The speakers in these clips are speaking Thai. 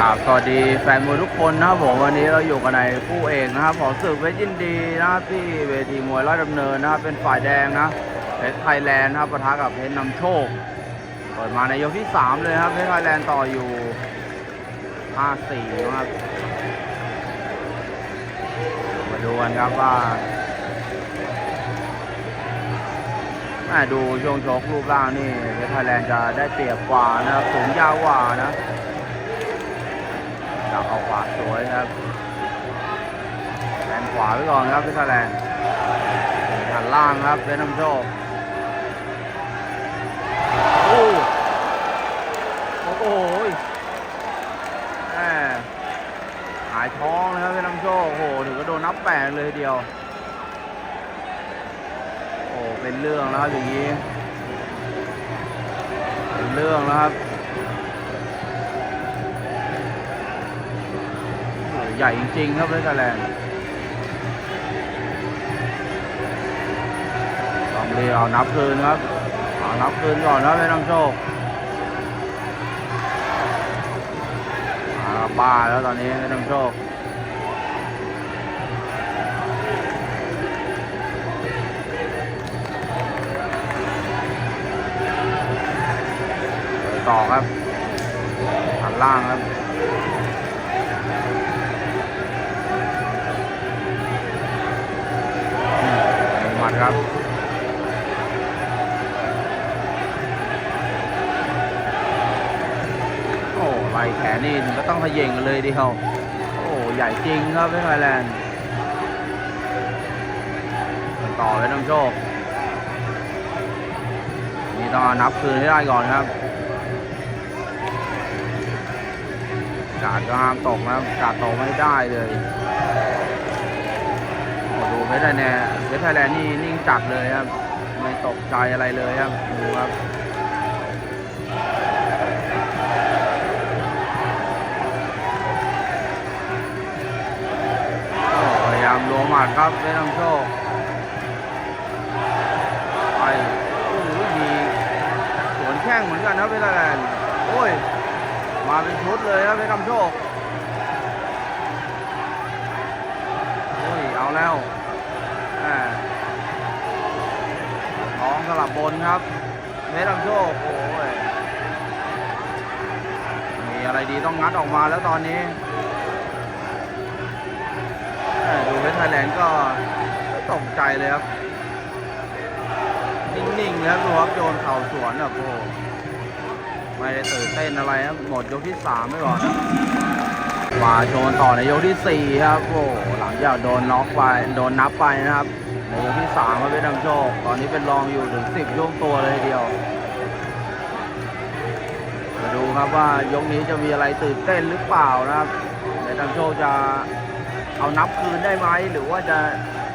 ครับสวัสดีแฟนมวยทุกคนนะครับผมวันนี้เราอยู่กันในคู่เอกนะครับของศึกเวทยินดีนะครับที่เวทีมวยราชดำเนินนะครับเป็นฝ่ายแดงนะเพชรไทยแลนด์นะครับปะทะกับเพชรนำโชคเปิดมาในยกที่ 3 เลยครับเพชรไทยแลนด์ต่ออยู่ 5-4นะครับมาดูกันครับว่าดูช่วงชกรูปร่างนี่เพชรไทยแลนด์จะได้เปรียบกว่านะครับสูงยาวกว่านะับเอาขวาสวยครับแทงขวาไว้ก่อนครับพิทาแลนหันล่างครับเป็นน้ำโชคโอ้โอ้โหแหมหายท้องเลยครับเป็นน้ำโชคโอ้โหถึงก็โดนนับแปดเลยทีเดียว โอ้เป็นเรื่องแล้วครับอย่างนี้เป็นเรื่องแล้วครับ ใหญ่จริงๆครับเวสต์แลนด์ต้องเรีบเอานับคืนครับเอานับคืนก่อนนะไม่ต้องโชคอ่าบ้าแล้วตอนนี้ไม่ต้องโชคต่อครับหันล่างครับ นนี่ก็ต้องขย่งกันเลยดียวโอ้ใหญ่จริงครับเพชรไทยแลนด์ต่อไปน้ำโชค นี่ต้องนับคืนให้ได้ก่อนครับกาดก็ห้ามตกนะกาดตกไม่ได้เลยดูเพชรไทยแลนด์เพชรไทยแลนด์นี่นิ่งจัดเลยครับ ไม่ตกใจอะไรเลยครับ ดูครับ หมัดครับเพชรนำโชคไปโอ้โหมีสวนแข้งเหมือนกันนะเพชรแลนด์โอ้ย มาเป็นชุดเลยครับเพชรนำโชคโอ้ยเอาแล้วแหม่ท้องสลับบนครับเพชรลำโชคโอ้ยมีอะไรดีต้องงัดออกมาแล้วตอนนี้ ไทยแลนด์ก็ตกใจเลยครับ นิ่งๆแล้วดูครับโยนเข่าสวนแบบโอ้โหไม่ได้ตื่นเต้นอะไรครับหมดยกที่สามไปก่อนมาโชว์ต่อในยกที่4ครับโอ้หลังจากโดนน็อกไปโดนนับไปนะครับ ในยกที่3ครับเพชรนำโชค ตอนนี้เป็นรองอยู่ถึง10ยกตัวเลยทีเดียวมาดูครับว่ายกนี้จะมีอะไรตื่นเต้นหรือเปล่านะครับเพชรนำโชคจะ เอานับคืนได้ไหมหรือว่าจะ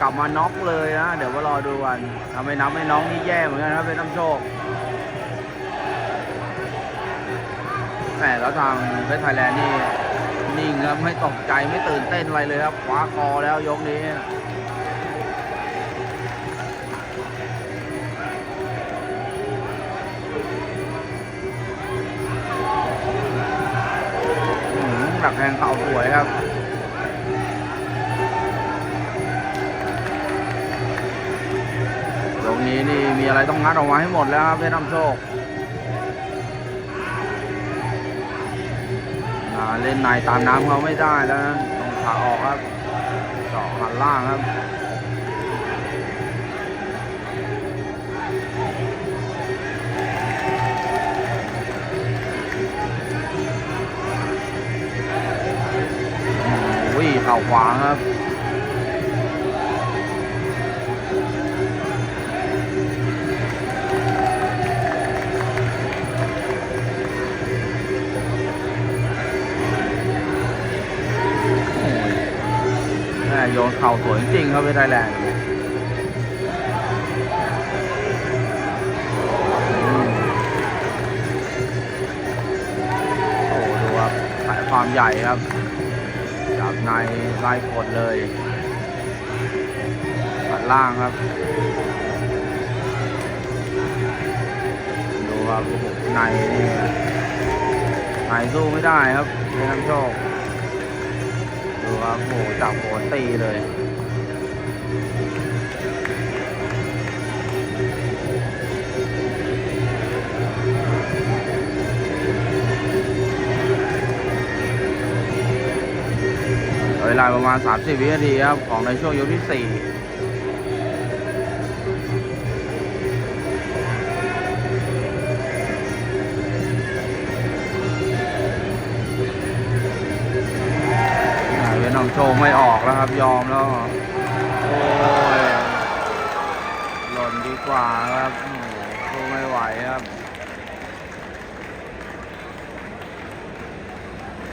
กลับมาน็อกเลยนะเดี๋ยวมารอดูกันถ้าไม่นับไม่น้องนี่แย่เหมือนกันนะครับเพชรนำโชคแหมแล้วทางเพชรไทยแลนด์นี่นิ่งครับไม่ตกใจไม่ตื่นเต้นอะไรเลยครับคว้าคอแล้วยกนี้หือดักแทงเข่าสวยครับ กนี้นี่มีอะไรต้องงัดออกมาให้หมดแล้วครับเพชรนำโชคอ่าเล่นในตามน้ำเขาไม่ได้แล้วนะต้องขาออกครับเจาะหันล่างครับวิ่เข่าขวาครับ นเข่าสวยจริงครับเวทไทยแลนด์อืมโอ้ดูครับสายความใหญ่ครับจากในไล่กดเลยตัดล่างครับ ดูครับโอ้โหในนี่ในสู้ไม่ได้ครับเพชรน้ำโชค ครับโหจับหัวตีเลยเวลาประมาณ 30 วินาทีครับ ของในช่วงยกที่ 4 โชว์ไม่ออกแล้วครับ ยอมแล้ว โอ้ย หล่นดีกว่าครับโอ้โหสู้ไม่ไหวครับ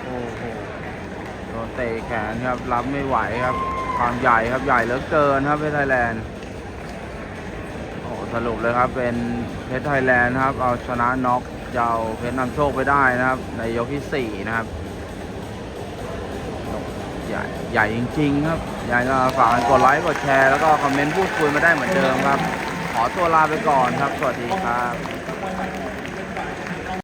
โอ้โห โดนเตะแขนครับ รับไม่ไหวครับ ความใหญ่ครับใหญ่เหลือเกินครับเพชรไทยแลนด์ โอ้สรุปเลยครับ เป็นเพชรไทยแลนด์ครับ เอาชนะน็อกเจ้าเพชรนำโชคไปได้นะครับ ในยกที่4นะครับ ใหญ่ใหญ่จริง ๆ ครับใหญ่ก็ฝากกันกดไลค์กดแชร์แล้วก็คอมเมนต์พูดคุยมาได้เหมือนเดิมครับ ขอตัวลาไปก่อนครับ สวัสดีครับ